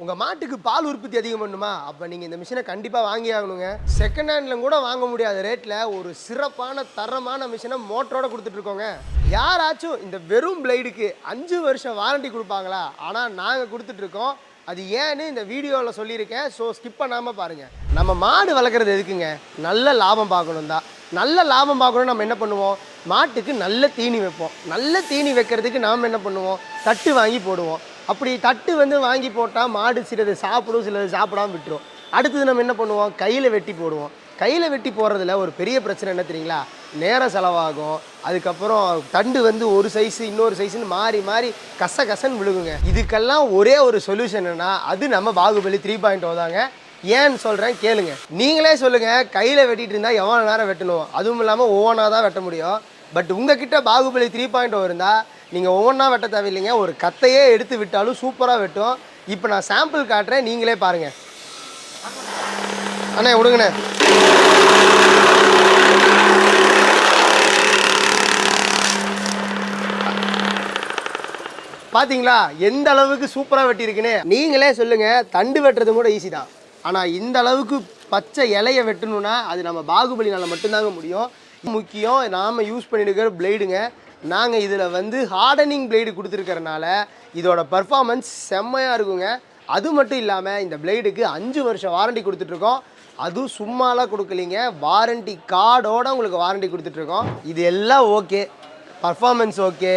உங்கள் மாட்டுக்கு பால் உற்பத்தி அதிகம் பண்ணுமா? அப்போ நீங்கள் இந்த மிஷினை கண்டிப்பாக வாங்கி ஆகணுங்க. செகண்ட் ஹேண்டில் கூட வாங்க முடியாத ரேட்டில் ஒரு சிறப்பான தரமான மிஷினை மோட்டரோட கொடுத்துட்ருக்கோங்க யாராச்சும் இந்த வெறும் பிளைடுக்கு அஞ்சு வருஷம் வாரண்டி கொடுப்பாங்களா? ஆனால் நாங்கள் கொடுத்துட்ருக்கோம் அது ஏன்னு இந்த வீடியோவில் சொல்லியிருக்கேன். ஸோ ஸ்கிப் பண்ணாமல் பாருங்கள் நம்ம மாடு வளர்க்குறது எதுக்குங்க? நல்ல லாபம் பார்க்கணும் தான். நல்ல லாபம் பார்க்கணும் நம்ம என்ன பண்ணுவோம்? மாட்டுக்கு நல்ல தீனி வைப்போம். நல்ல தீனி வைக்கிறதுக்கு நாம் என்ன பண்ணுவோம்? தட்டு வாங்கி போடுவோம். அப்படி தட்டு வந்து வாங்கி போட்டால் மாடு சிலது சாப்பிடும் சிலது சாப்பிடாம விட்டுரும். அடுத்தது நம்ம என்ன பண்ணுவோம்? கையில் வெட்டி போடுவோம். கையில் வெட்டி போடுறதுல ஒரு பெரிய பிரச்சனை என்ன தெரியுங்களா? நேரம் செலவாகும். அதுக்கப்புறம் தண்டு வந்து ஒரு சைஸ் இன்னொரு சைஸுன்னு மாறி மாறி கச கசன்னு விழுகுங்க. இதுக்கெல்லாம் ஒரே ஒரு சொல்யூஷன் என்னன்னா அது நம்ம பாகுபலி த்ரீ பாயிண்ட் தாங்க. ஏன்னு சொல்கிறேன் கேளுங்க. நீங்களே சொல்லுங்கள் கையில் வெட்டிட்டு இருந்தால் எவ்வளோ நேரம் வெட்டணும்? அதுவும் இல்லாமல் ஓவனாக தான் வெட்ட முடியும். பட் உங்ககிட்ட பாகுபலி த்ரீ பாயிண்ட் oh இருந்தால் நீங்கள் ஒவ்வொன்றா வெட்ட தேவையில்லைங்க. ஒரு கத்தையே எடுத்து விட்டாலும் சூப்பராக வெட்டும். இப்போ நான் சாம்பிள் காட்டுறேன். நீங்களே பாருங்கள் அண்ணே விடுங்கண்ணே பார்த்தீங்களா எந்த அளவுக்கு சூப்பராக வெட்டியிருக்குன்னு? நீங்களே சொல்லுங்கள் தண்டு வெட்டுறது கூட ஈஸி தான். ஆனால் இந்த அளவுக்கு பச்சை இலையை வெட்டணும்னா அது நம்ம பாகுபலினால் மட்டும்தாங்க முடியும். முக்கியம் நாம் யூஸ் பண்ணிருக்கிற பிளேடுங்க நாங்கள் இதில் வந்து ஹார்டனிங் பிளேடு கொடுத்துருக்கறனால இதோட பர்ஃபார்மன்ஸ் செம்மையாக இருக்குங்க. அது மட்டும் இல்லாமல் இந்த பிளேடுக்கு அஞ்சு வருஷம் வாரண்டி கொடுத்துட்ருக்கோம். அதுவும் சும்மாலாம் கொடுக்கலீங்க. வாரண்டி கார்டோட உங்களுக்கு வாரண்டி கொடுத்துட்ருக்கோம். இது எல்லாம் okay performance okay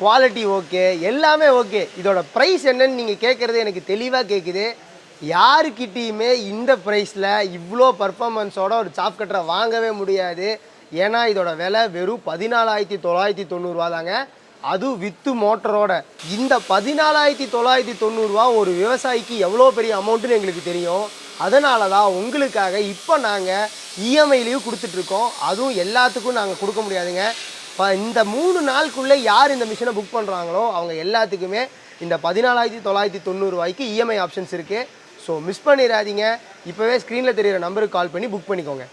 quality okay எல்லாமே ஓகே இதோட ப்ரைஸ் என்னன்னு நீங்கள் கேட்குறது எனக்கு தெளிவாக கேட்குது யாருக்கிட்டேயுமே இந்த ப்ரைஸில் இவ்வளோ பர்ஃபாமன்ஸோட ஒரு சாப் கட்டரை வாங்கவே முடியாது. ஏன்னா இதோட விலை வெறும் பதினாலாயிரத்தி தொள்ளாயிரத்தி தொண்ணூறுரூவா தாங்க. அதுவும் வித்து மோட்டரோட. இந்த பதினாலாயிரத்தி தொள்ளாயிரத்தி தொண்ணூறுரூவா ஒரு விவசாயிக்கு எவ்வளோ பெரிய அமௌண்ட்டுன்னு எங்களுக்கு தெரியும். அதனால தான் உங்களுக்காக இப்போ நாங்கள் இஎம்ஐலையும் கொடுத்துட்ருக்கோம். அதுவும் எல்லாத்துக்கும் நாங்கள் கொடுக்க முடியாதுங்க. இப்போ இந்த மூணு நாளுக்குள்ளே யார் இந்த மிஷினை புக் பண்ணுறாங்களோ அவங்க எல்லாத்துக்குமே இந்த பதினாலாயிரத்தி தொள்ளாயிரத்தி தொண்ணூறுரூவாய்க்கு இஎம்ஐ ஆப்ஷன்ஸ் இருக்குது ஸோ மிஸ் பண்ணிடாதீங்க. இப்போவே ஸ்க்ரீனில் தெரியிற நம்பருக்கு கால் பண்ணி புக் பண்ணிக்கோங்க.